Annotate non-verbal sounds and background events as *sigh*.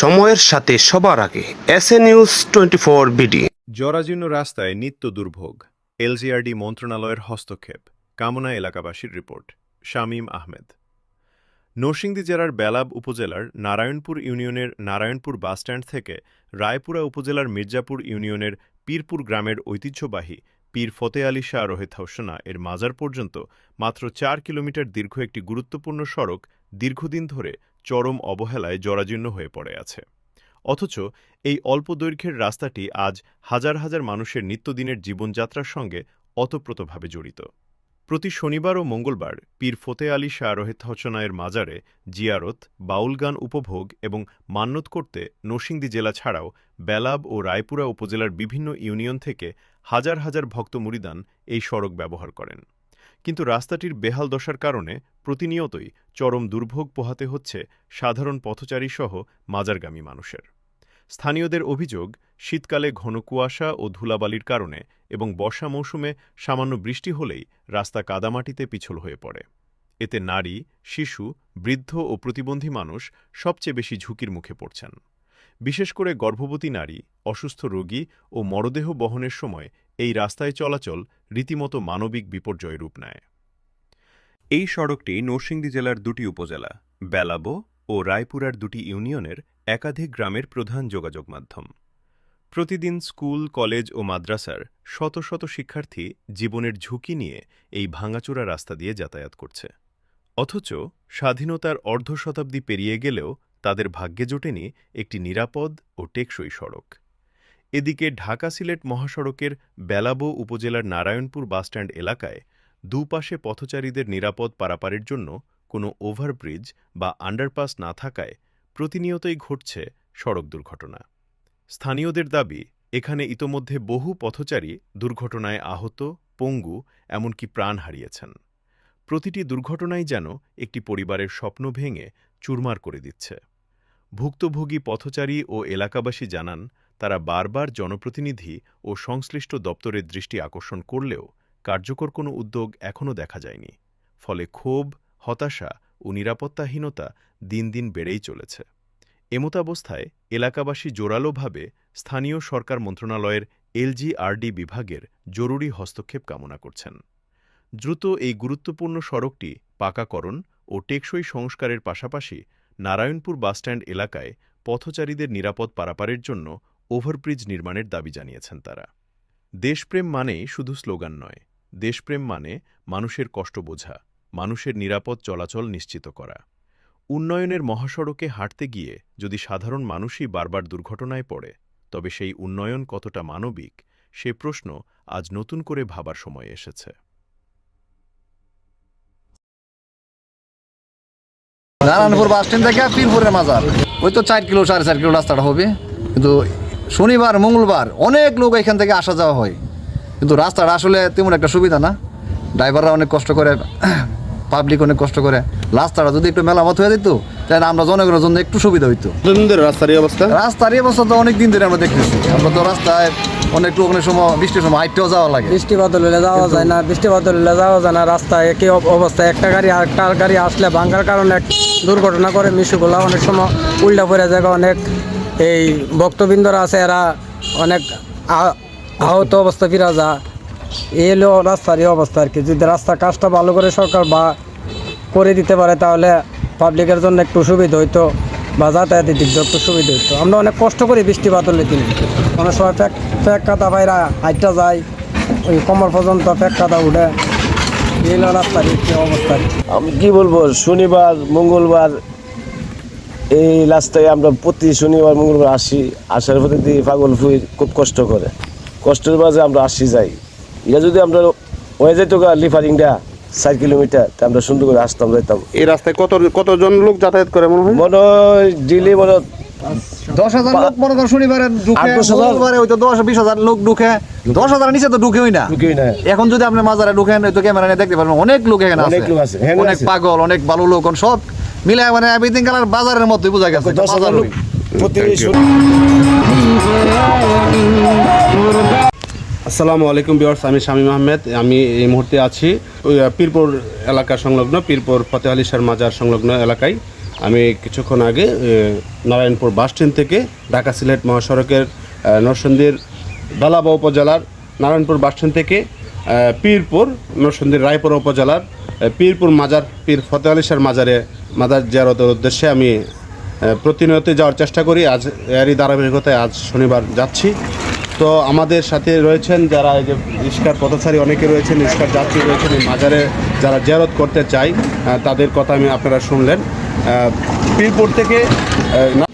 সময়ের সাথে সবার আগে S A news twenty four BD. জরাজীর্ণ রাস্তায় নিত্য দুর্ভোগ, এলজিআরডি মন্ত্রণালয়ের হস্তক্ষেপ, কামনা এলাকাবাসীর রিপোর্ট, শামীম আহমেদ। নরসিংদী জেলার বেলাব উপজেলার নারায়ণপুর ইউনিয়নের নারায়ণপুর বাসস্ট্যান্ড থেকে রায়পুরা উপজেলার মির্জাপুর ইউনিয়নের পীরপুর গ্রামের ঐতিহ্যবাহী পীর ফতে আলী শাহ রোহেত হাউসনা এর মাজার পর্যন্ত মাত্র চার কিলোমিটার দীর্ঘ একটি গুরুত্বপূর্ণ সড়ক দীর্ঘদিন ধরে চরম অবহেলায় জরাজীর্ণ হয়ে পড়ে আছে। অথচ এই অল্প দৈর্ঘ্যের রাস্তাটি আজ হাজার হাজার মানুষের নিত্যদিনের জীবনযাত্রার সঙ্গে অতপ্রতভাবে জড়িত। প্রতি শনিবার ও মঙ্গলবার পীর ফতে আলী শাহ রোহেত হচনায়ের মাজারে জিয়ারত বাউল গান উপভোগ এবং মান্যত করতে নরসিংদী জেলা ছাড়াও বেলাব ও রায়পুরা উপজেলার বিভিন্ন ইউনিয়ন থেকে হাজার হাজার ভক্ত মুরিদান এই সড়ক ব্যবহার করেন। কিন্তু রাস্তাটির বেহাল দশার কারণে প্রতিনিয়তই চরম দুর্ভোগ পোহাতে হচ্ছে সাধারণ পথচারী সহ মাজারগামী মানুষের। স্থানীয়দের অভিযোগ, শীতকালে ঘন কুয়াশা ও ধুলাবালির কারণে এবং বর্ষা মৌসুমে সামান্য বৃষ্টি হলেই রাস্তা কাদামাটিতে পিছল হয়ে পড়ে। এতে নারী, শিশু, বৃদ্ধ ও প্রতিবন্ধী মানুষ সবচেয়ে বেশি ঝুঁকির মুখে পড়ছেন। বিশেষ করে গর্ভবতী নারী, অসুস্থ রোগী ও মরদেহ বহনের সময় এই রাস্তায় চলাচল রীতিমতো মানবিক বিপর্যয় রূপ নেয়। এই সড়কটি নরসিংদী জেলার দুটি উপজেলা, বেলাবো ও রায়পুরার দুটি ইউনিয়নের একাধিক গ্রামের প্রধান যোগাযোগ মাধ্যম। প্রতিদিন স্কুল, কলেজ ও মাদ্রাসার শত শত শিক্ষার্থী জীবনের ঝুঁকি নিয়ে এই ভাঙাচোরা রাস্তা দিয়ে যাতায়াত করছে। অথচ স্বাধীনতার অর্ধ শতাব্দী পেরিয়ে গেলেও তাদের ভাগ্যে জোটেনি একটি নিরাপদ ও টেকসই সড়ক। এদিকে ঢাকা সিলেট মহাসড়কের বেলাবো উপজেলার নারায়ণপুর বাসস্ট্যান্ড এলাকায় দুপাশে পথচারীদের নিরাপদ পারাপারের জন্য কোনো ওভারব্রিজ বা আন্ডারপাস না থাকায় প্রতিনিয়তই ঘটছে সড়ক দুর্ঘটনা। স্থানীয়দের দাবি, এখানে ইতোমধ্যে বহু পথচারী দুর্ঘটনায় আহত, পঙ্গু, এমনকি প্রাণ হারিয়েছেন। প্রতিটি দুর্ঘটনাই যেন একটি পরিবারের স্বপ্ন ভেঙে চুরমার করে দিচ্ছে। ভুক্তভোগী পথচারী ও এলাকাবাসী জানান, তারা বারবার জনপ্রতিনিধি ও সংশ্লিষ্ট দপ্তরের দৃষ্টি আকর্ষণ করলেও কার্যকর কোনো উদ্যোগ এখনও দেখা যায়নি। ফলে ক্ষোভ, হতাশা ও নিরাপত্তাহীনতা দিন দিন বেড়েই চলেছে। এমতাবস্থায় এলাকাবাসী জোরালোভাবে স্থানীয় সরকার মন্ত্রণালয়ের এলজিআরডি বিভাগের জরুরি হস্তক্ষেপ কামনা করছেন। দ্রুত এই গুরুত্বপূর্ণ সড়কটি পাকাকরণ ও টেকসই সংস্কারের পাশাপাশি নারায়ণপুর বাসস্ট্যান্ড এলাকায় পথচারীদের নিরাপদ পারাপারের জন্য ওভারব্রিজ নির্মাণের দাবি জানিয়েছেন তারা। দেশপ্রেম মানেই শুধু স্লোগান নয়, দেশপ্রেম মানে মানুষের কষ্ট বোঝা, মানুষের নিরাপদ চলাচল নিশ্চিত করা। উন্নয়নের মহাসড়কে হাঁটতে গিয়ে যদি সাধারণ মানুষই বারবার দুর্ঘটনায় পড়ে, তবে সেই উন্নয়ন কতটা মানবিক, সে প্রশ্ন আজ নতুন করে ভাবার সময় এসেছে। নারায়ণপুর বাস স্ট্যান্ড থেকে পীরপুরের মাজার। ওই তো চার কিলো সাড়ে চার কিলো রাস্তাটা হবে। কিন্তু শনিবার মঙ্গলবার অনেক লোক এখান থেকে আসা যাওয়া হয়। কিন্তু রাস্তাটা আসলে তেমন একটা সুবিধা না। ড্রাইভাররা অনেক কষ্ট করে *clears throat* পাবলিক অনেক কষ্ট করে। রাস্তাটা যদি একটু মেলামত হয়ে যেত তাহলে আমরা জনগণের জন্য একটু সুবিধা হইতো। রাস্তার এই অবস্থা? রাস্তার এই অবস্থা তো অনেক দিন ধরে আমরা দেখতেছি। আমরা তো রাস্তায় অনেক লোক অনেক সময় বৃষ্টির সময় হাইটেও যাওয়া লাগে। বৃষ্টি বাদল হলে যাওয়া যায় না বৃষ্টি বাদল হলে যাওয়া যায় না। রাস্তায় একই অব- অবস্থায় একটা গাড়ি আর একটা গাড়ি আসলে ভাঙ্গার কারণে এক দুর্ঘটনা করে মিশুগুলা অনেক সময় উল্টা পড়ে যায়, অনেক এই ভক্তবৃন্দরা আছে, এরা অনেক আহ- আহত অবস্থা ফিরা যা এই হলো রাস্তার এই অবস্থা আর কি। যদি রাস্তার কাজটা ভালো করে সরকার বা করে দিতে পারে, তাহলে পাবলিকের জন্য একটু সুবিধা হইতো বা যাতায়াতের দিক একটু সুবিধা হইতো। আমরা অনেক কষ্ট করি বৃষ্টি বাদলের দিন। অনেক সময় প্যাক প্যাক কাদা ভাইরা হাইটটা যায়, ওই কমর পর্যন্ত প্যাক কাদা উঠে। এই রাস্তার এই অবস্থা আমি কি বলব শনিবার মঙ্গলবার এই রাস্তায় আমরা প্রতি শনিবার মঙ্গলবার আসি আসার পথে দিয়ে পাগল ফুই খুব কষ্ট করে। কষ্টের মাঝে আমরা আসি যাই। এটা যদি আমরা হয়ে যেত লিফারিংটা চার কিলোমিটার তা আমরা সুন্দর করে আসতাম যাইতাম। এই রাস্তায় কত কতজন লোক যাতায়াত করে মনে হয়? মনে হয় ডিলি মনে দশ হাজার লোক মনে করো শনিবারে ঢুকে মঙ্গলবারে ওই তো দশ বিশ হাজার লোক ঢুকে। দশ হাজার নিচে তো ঢুকেই না। ঢুকেই না। এখন যদি আপনি মাজারে ঢুকেন ওই তো ক্যামেরা নিয়ে দেখতে পারবেন অনেক লোক এখানে অনেক লোক আছে, অনেক পাগল অনেক ভালো লোক সব মিলে মানে এভরিথিং কালার বাজারের মধ্যে বোঝা গেছে। দশ হাজার লোক আসসালামু আলাইকুম বিয়ার্স আমি শামীম আহমেদ আমি এই মুহূর্তে আছি পীরপুর এলাকা সংলগ্ন পীরপুর ফতে আলী শাহ মাজার সংলগ্ন এলাকায়। আমি কিছুক্ষণ আগে নারায়ণপুর বাসস্ট্যান্ড থেকে ঢাকা সিলেট মহাসড়কের এ, নরসিংদীর বেলাবা উপজেলার নারায়ণপুর বাসস্ট্যান্ড থেকে পীরপুর নরসিংদীর রায়পুর উপজেলার পীরপুর মাজার পীর ফতে আলী শাহর মাজারে মাজার জিয়ারতের উদ্দেশ্যে আমি প্রতিনিয়ত যাওয়ার চেষ্টা করি। আজ এরই ধারাবাহিকতায় আজ শনিবার যাচ্ছি। তো আমাদের সাথে রয়েছেন যারা এই যে ইস্কার পথচারী অনেকে রয়েছেন ইস্কার যাত্রী রয়েছেন এই মাজারে যারা জিয়ারত করতে চাই তাদের কথা আমি আপনারা শুনলেন। পিরপুর থেকে না